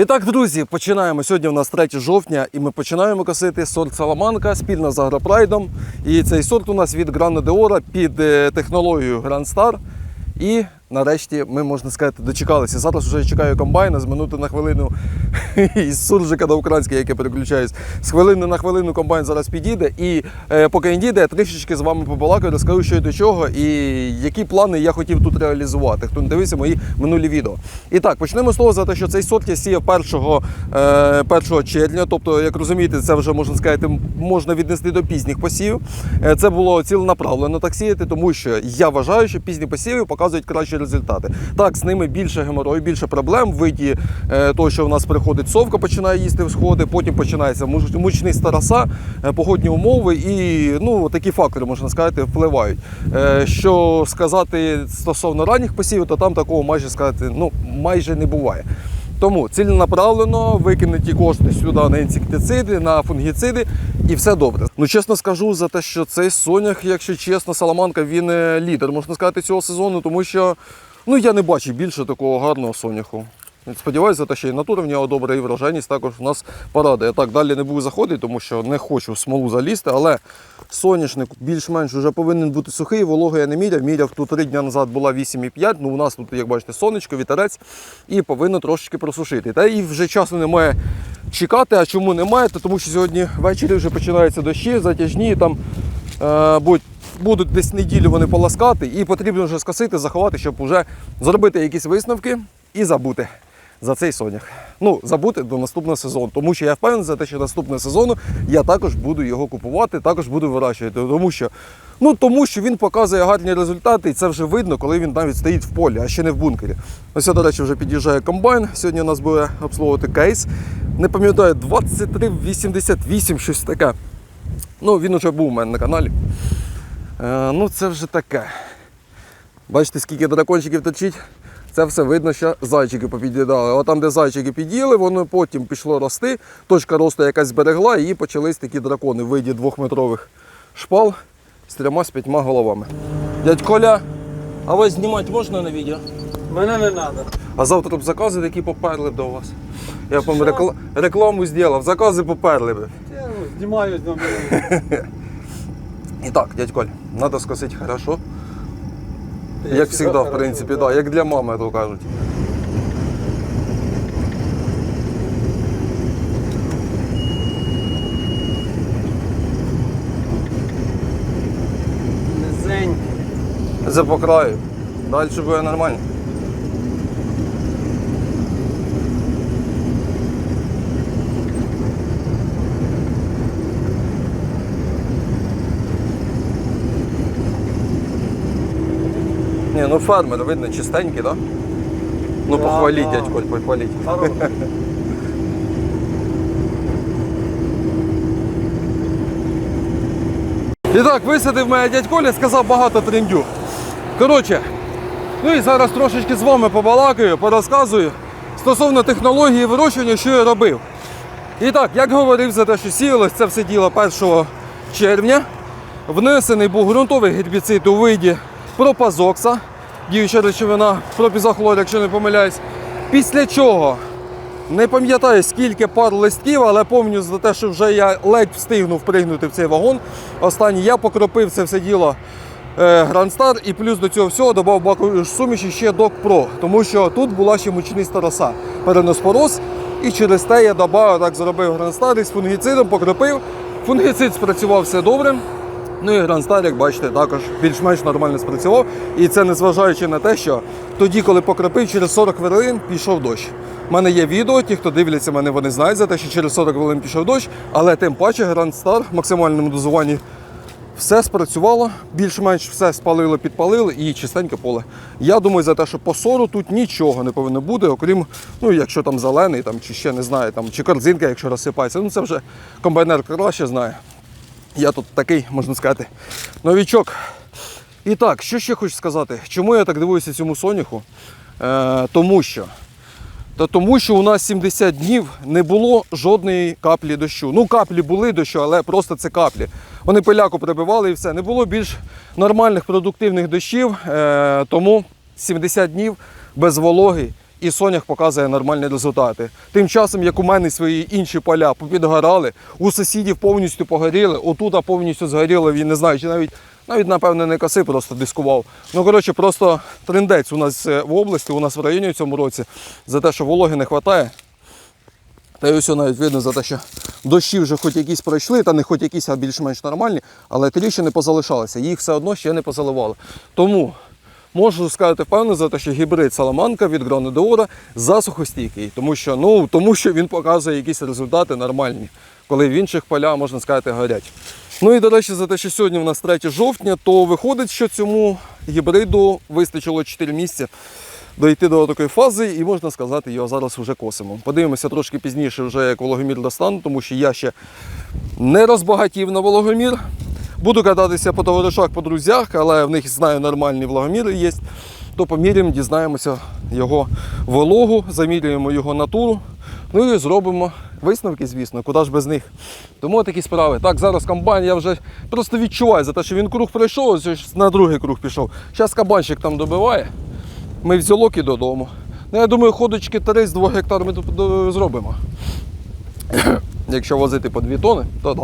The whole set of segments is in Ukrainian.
І так, друзі, починаємо. Сьогодні у нас 3 жовтня, і ми починаємо косити сорт Саламанка спільно з Агропрайдом. І цей сорт у нас від Грана Деора під е, технологією Grand Star. І нарешті ми, можна сказати, дочекалися. Зараз вже чекаю комбайна з минути на хвилину із суржика до українське, як я переключаюсь. З хвилини на хвилину комбайн зараз підійде. І е, поки він дійде, я трішечки з вами побалакаю, розкажу, що і до чого, і які плани я хотів тут реалізувати. Хто не дивився мої минулі відео. І так, почнемо з того, за те, що цей сорт я сіяв 1, е, 1 червня. Тобто, як розумієте, це вже можна сказати, можна віднести до пізніх посівів. Е, Це було ціленаправлено так сіяти, тому що я вважаю, що пізні посіви показують кращі результати. Так, з ними більше геморою, більше проблем в виді е, того, що в нас приходить совка, починає їсти всходи, потім починається мучний староса, е, погодні умови і ну, такі фактори, можна сказати, впливають. Е, Що сказати стосовно ранніх посівів, то там такого майже сказати, ну, майже не буває. Тому ціленаправлено викинуті кошти сюди на інсектициди, на фунгіциди і все добре. Ну чесно скажу за те, що цей сонях, якщо чесно, Саламанка він е, лідер, можна сказати, цього сезону, тому що ну я не бачив більше такого гарного соняху. Сподіваюся, те, що і натура в нього добра, і врожайність також у нас порадує. Так, далі не буду заходити, тому що не хочу в смолу залізти, але соняшник більш-менш вже повинен бути сухий, вологи я не міряв. Міряв тут три дні назад була 8,5. Ну, у нас тут, як бачите, сонечко, вітерець, і повинно трошечки просушити. Та і вже часу немає чекати. А чому немає? То тому що сьогодні ввечері вже починаються дощі, затяжні, там е, будуть будуть десь неділю вони поласкати, і потрібно вже скосити, заховати, щоб вже зробити якісь висновки і забути за цей сонях. Ну, забути до наступного сезону. Тому що я впевнений за те, що наступного сезону я також буду його купувати, також буду вирощувати. Тому що, ну, тому що він показує гарні результати, і це вже видно, коли він навіть стоїть в полі, а ще не в бункері. Ось, до речі, вже під'їжджає комбайн. Сьогодні у нас буде обслуговувати кейс. Не пам'ятаю, 2388, щось таке. Ну, він уже був у мене на каналі. Е, ну, це вже таке. Бачите, скільки дракончиків точить? Це все видно, що зайчики попід'їдали. От там, де зайчики під'їли, воно потім пішло рости. Точка росту якась зберегла, і почались такі дракони в виді двохметрових шпал з трьома з п'ятьма головами. Дядь Коля, а вас знімати можна на відео? Мене не треба. А завтра б закази такі поперли б до вас. Я б вам рекла- рекламу зробив, закази поперли б. Я ну, знімаю з. І так, дядь Коль, треба скосити хорошо. Як завжди, в принципі, да, як для мами, то кажуть. Низенький. Це по краю. Далі буде нормально. Ні, ну фермер, видно, чистенький, так? Да? Ну Да, похваліть, да. дядь Коль, похваліть. І так, висадив мене дядь Коля, сказав багато трендю. Коротше, ну і зараз трошечки з вами побалакаю, порозказую стосовно технології вирощування, що я робив. І так, як говорив за те, що сіялось це все діло 1 червня. Внесений був ґрунтовий гербіцид у виді пропазокса, діюча речовина, пропізохлор, якщо не помиляюсь. Після чого не пам'ятаю скільки пар листків, але пам'ятаю за те, що вже я ледь встигнув впригнути в цей вагон. Останній я покропив це все діло е, Grand Star і плюс до цього всього додав бакові суміші ще Doc Pro, тому що тут була ще мучніста роса, переноспороз. І через те я додав, так зробив Star із фунгіцидом, покропив. Фунгіцид спрацював все добре. Ну і Star, як бачите, також більш-менш нормально спрацював. І це незважаючи на те, що тоді, коли покропив, через 40 хвилин пішов дощ. У мене є відео, ті, хто дивляться мене, вони знають за те, що через 40 хвилин пішов дощ, але тим паче Star в максимальному дозуванні все спрацювало, більш-менш все спалило, підпалили і чистеньке поле. Я думаю, за те, що по сору тут нічого не повинно бути, окрім, ну, якщо там зелений, там, чи ще не знаю, там, чи корзинка, якщо розсипається. Ну це вже комбайнер краще знає. Я тут такий, можна сказати, новічок. І так, що ще хочу сказати? Чому я так дивуюся цьому соняху? Е, тому що. Та тому що у нас 70 днів не було жодної каплі дощу. Ну, каплі були дощу, але просто це каплі. Вони пиляку прибивали і все. Не було більш нормальних продуктивних дощів, е, тому 70 днів без вологи і Сонях показує нормальні результати. Тим часом, як у мене свої інші поля попідгорали, у сусідів повністю погоріли, отут повністю згоріло, він не знаю, чи навіть навіть, напевне, не коси, просто дискував. Ну, коротше, просто трендець у нас е, в області, у нас в районі в цьому році за те, що вологи не вистачає. Та й ось навіть видно за те, що дощі вже хоч якісь пройшли, та не хоч якісь, а більш-менш нормальні, але тріщини позалишалися, їх все одно ще не позаливали. Тому можу сказати впевнено за те, що гібрид Саламанка від Грони Деора засухостійкий, тому що, ну, тому що він показує якісь результати нормальні, коли в інших полях, можна сказати, горять. Ну і до речі, за те, що сьогодні у нас 3 жовтня, то виходить, що цьому гібриду вистачило 4 місяці дойти до такої фази, і можна сказати, його зараз вже косимо. Подивимося трошки пізніше, вже як вологомір достану, тому що я ще не розбагатів на вологомір. Буду кататися по товаришах, по друзях, але в них знаю нормальні вологоміри є. То поміряємо, дізнаємося його вологу, замірюємо його натуру. Ну і зробимо висновки, звісно, куди ж без них. Тому такі справи. Так, зараз комбайн я вже просто відчуваю за те, що він круг пройшов, на другий круг пішов. Зараз кабанчик там добиває. Ми в зілок і додому. Ну, я думаю, ходочки 3 з 2 гектар ми зробимо. Якщо возити по 2 тони, то да.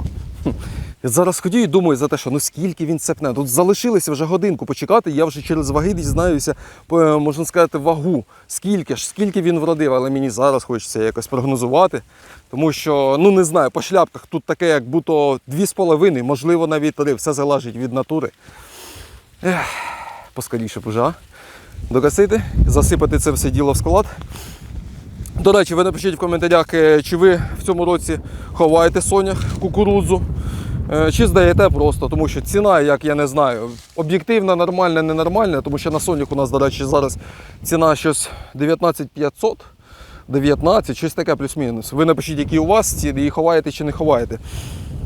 Я зараз ходю і думаю за те, що ну скільки він цепне. Тут залишилося вже годинку почекати, я вже через ваги дізнаюся, можна сказати, вагу. Скільки ж, скільки він вродив, але мені зараз хочеться якось прогнозувати. Тому що, ну не знаю, по шляпках тут таке, як будто 2,5, можливо, навіть 3. Все залежить від натури. Ех, поскоріше б уже, а? докосити, засипати це все діло в склад. До речі, ви напишіть в коментарях, е, чи ви в цьому році ховаєте сонях, кукурудзу, е, чи здаєте просто, тому що ціна, як я не знаю, об'єктивна, нормальна, ненормальна, тому що на сонях у нас, до речі, зараз ціна щось 19 500, 19, щось таке плюс-мінус. Ви напишіть, які у вас ціни, і ховаєте чи не ховаєте.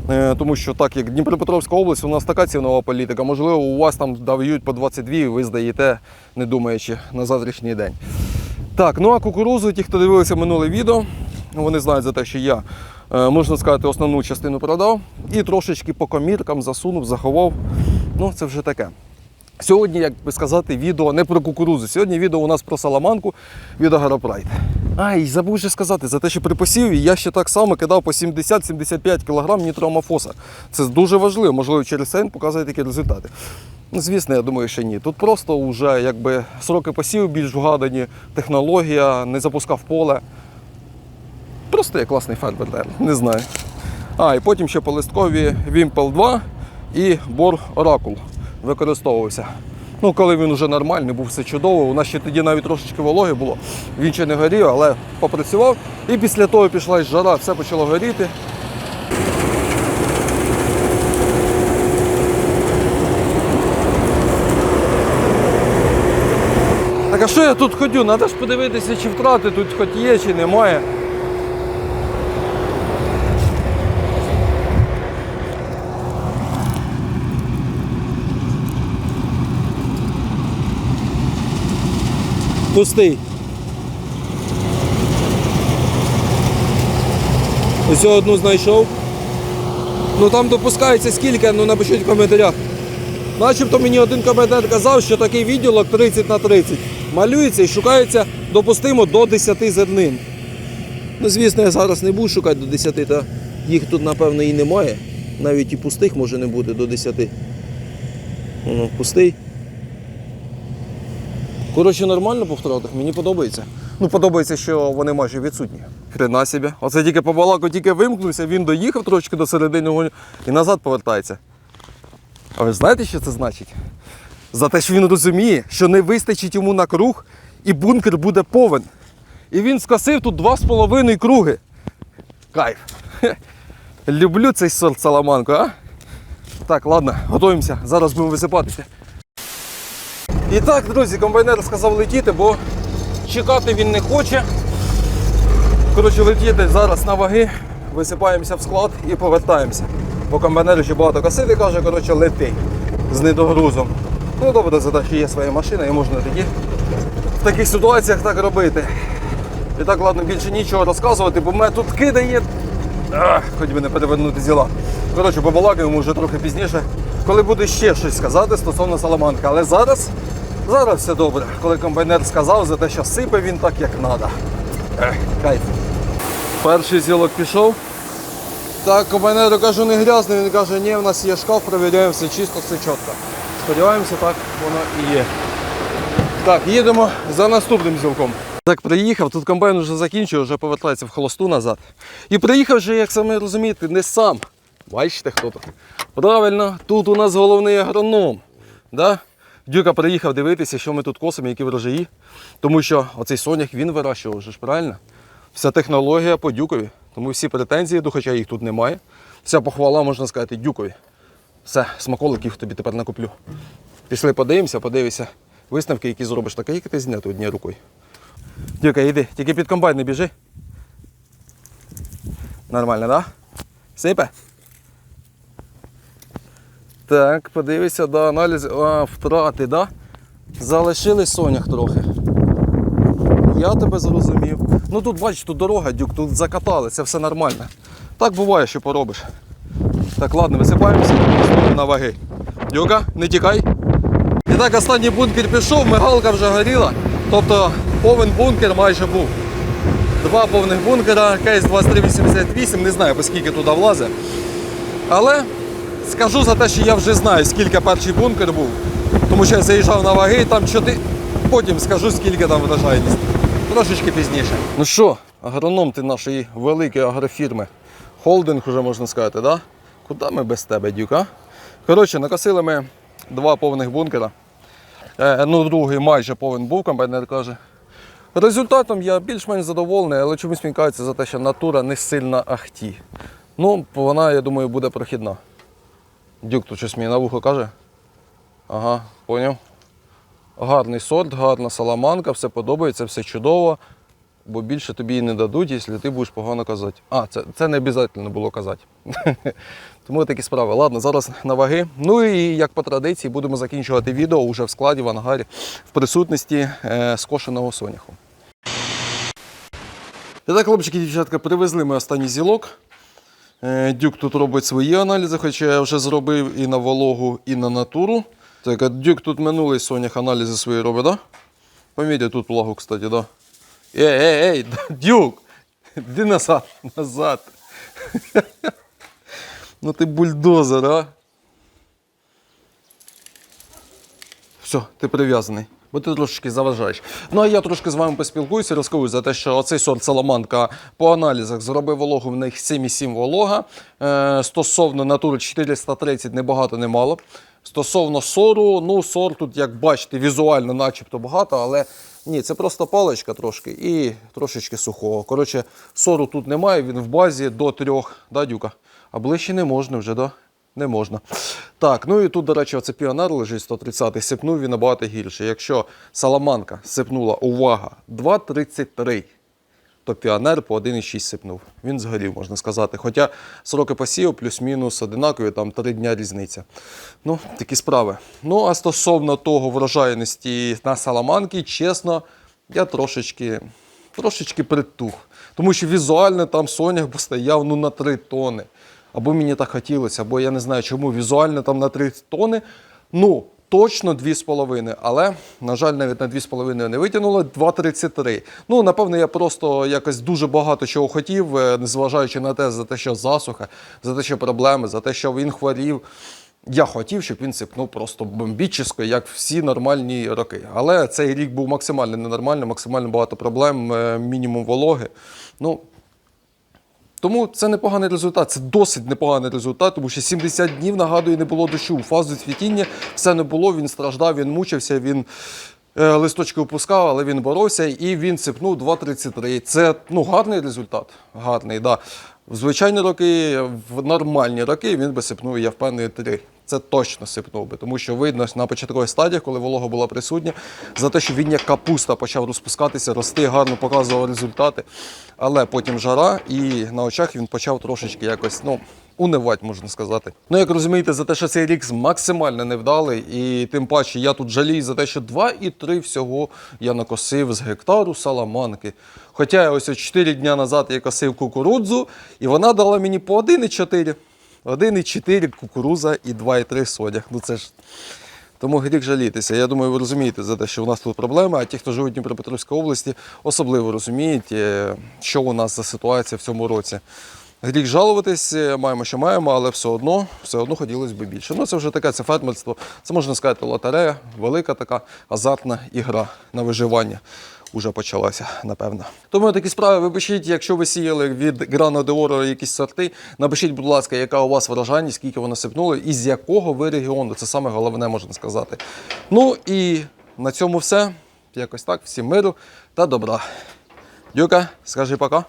Е, Тому що так як Дніпропетровська область, у нас така цінова політика. Можливо, у вас там дають по 22 і ви здаєте, не думаючи на завтрашній день. Так, ну а кукурузу, ті, хто дивилися минуле відео, вони знають за те, що я, е, можна сказати, основну частину продав і трошечки по коміркам засунув, заховав. Ну, це вже таке. Сьогодні, як би сказати, відео не про кукурузу. Сьогодні відео у нас про саламанку від Агропрайд. А, і забув ще сказати, за те, що при посіві я ще так само кидав по 70-75 кг нітроамофоса. Це дуже важливо, можливо, через він показує такі результати. Ну, звісно, я думаю, що ні. Тут просто вже якби сроки посіву більш вгадані, технологія, не запускав поле. Просто є класний фермер, не знаю. А, і потім ще по листкові Wimpel 2 і Бор Оракул використовувався. Ну, коли він вже нормальний, був все чудово. У нас ще тоді навіть трошечки вологи було. Він ще не горів, але попрацював. І після того пішла жара, все почало горіти. Так а що я тут ходю? Треба ж подивитися, чи втрати тут хоч є, чи немає. Пустий. Ось одну знайшов. Ну там допускається скільки, ну напишіть в коментарях. Начебто мені один коментар казав, що такий відділок 30 на 30 малюється і шукається допустимо до 10 зернин. Ну, звісно, я зараз не буду шукати до 10, та їх тут, напевно, і немає. Навіть і пустих може не бути до 10. Воно пустий. Коротше, нормально по втратах, мені подобається. Ну, подобається, що вони майже відсутні. Хрена собі. Оце тільки по балаку тільки вимкнувся, він доїхав трошки до середини вогню і назад повертається. А ви знаєте, що це значить? За те, що він розуміє, що не вистачить йому на круг, і бункер буде повен. І він скосив тут два з половиною круги. Кайф. Люблю цей сорт саламанку, а? Так, ладно, готуємося. Зараз будемо висипатися. І так, друзі, комбайнер сказав летіти, бо чекати він не хоче. Коротше, летіти зараз на ваги, висипаємося в склад і повертаємося. Бо комбайнер ще багато косити, каже, коротше, лети з недогрузом. Ну добре, за те, що є своя машина і можна тоді в таких ситуаціях так робити. І так, ладно, більше нічого розказувати, бо мене тут кидає. Хоч би не перевернути зіла. Коротше, побалакаємо вже трохи пізніше, коли буде ще щось сказати стосовно Саламанки. Але зараз Зараз все добре, коли комбайнер сказав за те, що сипе він так, як треба. Кайф. Перший зілок пішов. Так, комбайнеру кажу, не грязний, він каже, ні, в нас є шкаф, перевіряємо все чисто, все чітко. Сподіваємося, так воно і є. Так, їдемо за наступним зілком. Так, приїхав, тут комбайн вже закінчує, вже повертається в холосту назад. І приїхав вже, як саме розумієте, не сам. Бачите, хто тут? Правильно, тут у нас головний агроном. Да? Дюка приїхав дивитися, що ми тут косимо, які врожаї. Тому що оцей сонях він вирощував, вже ж правильно? Вся технологія по дюкові. Тому всі претензії, хоча їх тут немає. Вся похвала, можна сказати, дюкові. Все, смаколиків тобі тепер накуплю. Пішли подивимося, подивися висновки, які зробиш. Так, а як ти зняти однією рукою? Дюка, йди, тільки під комбайн не біжи. Нормально, так? Да? Сипе? Так, подивися, да, аналіз. А, втрати, да? Залишили сонях трохи. Я тебе зрозумів. Ну тут бачиш, тут дорога, дюк, тут закатали, це все нормально. Так буває, що поробиш. Так, ладно, висипаємося на ваги. Дюка, не тікай. І так, останній бункер пішов, мигалка вже горіла. Тобто повен бункер майже був. Два повних бункера, кейс 2388, не знаю, по скільки туди влазить. Але скажу за те, що я вже знаю, скільки перший бункер був. Тому що я заїжджав на ваги, там чотири. Потім скажу, скільки там врожайність. Трошечки пізніше. Ну що, агроном ти нашої великої агрофірми. Холдинг уже можна сказати, да? Куди ми без тебе, дюка? Коротше, накосили ми два повних бункера. Е, ну, другий майже повен був, комбайнер каже. Результатом я більш-менш задоволений, але чомусь мені за те, що натура не сильно ахті. Ну, вона, я думаю, буде прохідна. Дюк тут щось мені на вухо каже. Ага, поняв. Гарний сорт, гарна саламанка, все подобається, все чудово. Бо більше тобі і не дадуть, якщо ти будеш погано казати. А, це, це не обов'язково було казати. Тому такі справи. Ладно, зараз на ваги. Ну і як по традиції будемо закінчувати відео уже в складі в ангарі в присутності е, скошеного соняху. І так, хлопчики і дівчатка, привезли ми останній зілок. Е, Дюк тут робить свої аналізи, хоча я вже зробив і на вологу, і на натуру. Так, Дюк тут минулий сонях аналізи свої робить? Да? Поміряй тут влагу, кстати, да. Ей, ей, ей, Дюк! Іди назад, назад. Ну ти бульдозер, а? Все, ти прив'язаний. Бо ти трошечки заважаєш. Ну а я трошки з вами поспілкуюся, розкажу за те, що оцей сорт Саламанка по аналізах зробив вологу в них 7,7 волога. Е, стосовно натури 430 не багато, не мало. Стосовно сору, ну сор тут, як бачите, візуально начебто багато, але ні, це просто паличка трошки і трошечки сухого. Коротше, сору тут немає, він в базі до трьох, да, Дюка? А ближче не можна вже, да? Не можна. Так, ну і тут, до речі, оце піонер лежить 130 сипнув він набагато гірше. Якщо Саламанка сипнула, увага, 2,33, то піонер по 1,6 сипнув. Він згорів, можна сказати. Хоча сроки посіву плюс-мінус одинакові, там 3 дня різниця. Ну, такі справи. Ну, а стосовно того врожайності на Саламанки, чесно, я трошечки, трошечки притух. Тому що візуально там сонях би стояв ну, на 3 тони. Або мені так хотілося, або я не знаю, чому візуально там на 3 тони. Ну, точно 2,5, але, на жаль, навіть на 2,5 не витягнуло 2,33. Ну, напевно, я просто якось дуже багато чого хотів, е, незважаючи на те, за те, що засуха, за те, що проблеми, за те, що він хворів. Я хотів, щоб він сипнув просто бомбічно, як всі нормальні роки. Але цей рік був максимально ненормальний, максимально багато проблем, е, мінімум вологи. Ну, тому це непоганий результат, це досить непоганий результат, тому що 70 днів, нагадую, не було дощу. Фазу цвітіння все не було, він страждав, він мучився, він е, листочки опускав, але він боровся і він сипнув 2,33. Це ну, гарний результат. Гарний, да. В звичайні роки, в нормальні роки він би сипнув, я впевнений, 3. Це точно сипнув би, тому що видно на початкових стадіях, коли волога була присутня, за те, що він як капуста почав розпускатися, рости, гарно показував результати. Але потім жара, і на очах він почав трошечки якось ну, унивати, можна сказати. Ну, як розумієте, за те, що цей рік максимально невдалий, і тим паче я тут жалію за те, що 2,3 всього я накосив з гектару саламанки. Хоча я ось 4 дні назад я косив кукурудзу, і вона дала мені по 1,4. 1,4 кукуруза і 2,3 содях. Ну це ж Тому гріх жалітися. Я думаю, ви розумієте за те, що у нас тут проблеми, а ті, хто живуть в Дніпропетровській області, особливо розуміють, е, що у нас за ситуація в цьому році. Гріх жалуватись, е, маємо, що маємо, але все одно, все одно хотілося б більше. Ну, це вже таке, це фермерство, це можна сказати, лотерея, велика така азартна ігра на виживання. Уже почалася, напевно. Тому такі справи Вибачіть, якщо ви сіяли від Грано де якісь сорти, напишіть, будь ласка, яка у вас вражання, скільки воно сипнуло, і з якого ви регіону. Це саме головне, можна сказати. Ну і на цьому все. Якось так. Всім миру та добра. Дюка, скажи пока.